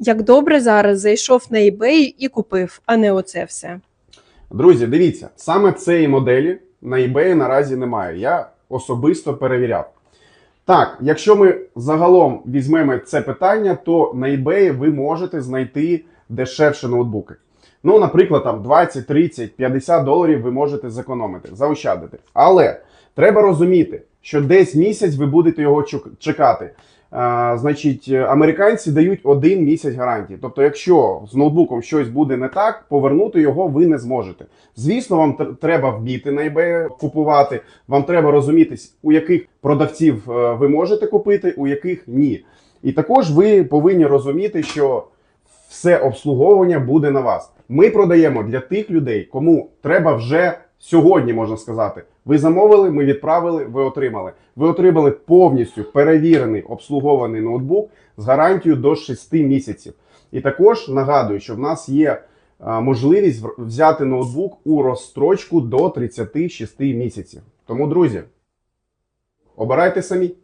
Як добре зараз зайшов на eBay і купив, а не оце все. Друзі, дивіться, саме цієї моделі на eBay наразі немає. Я особисто перевіряв. Так, якщо ми загалом візьмемо це питання, то на eBay ви можете знайти дешевші ноутбуки. Ну, наприклад, там 20, 30, 50 доларів ви можете зекономити, заощадити. Але треба розуміти, що десь місяць ви будете його чекати. А, значить, американці дають один місяць гарантії. Тобто, якщо з ноутбуком щось буде не так, повернути його ви не зможете. Звісно, вам тр- треба вміти на eBay купувати. Вам треба розумітись, у яких продавців е, ви можете купити, у яких ні. І також ви повинні розуміти, що все обслуговування буде на вас. Ми продаємо для тих людей, кому треба вже сьогодні, можна сказати. Ви замовили, ми відправили, ви отримали. Ви отримали повністю перевірений обслугований ноутбук з гарантією до 6 місяців. І також нагадую, що в нас є можливість взяти ноутбук у розстрочку до 36 місяців. Тому, друзі, обирайте самі.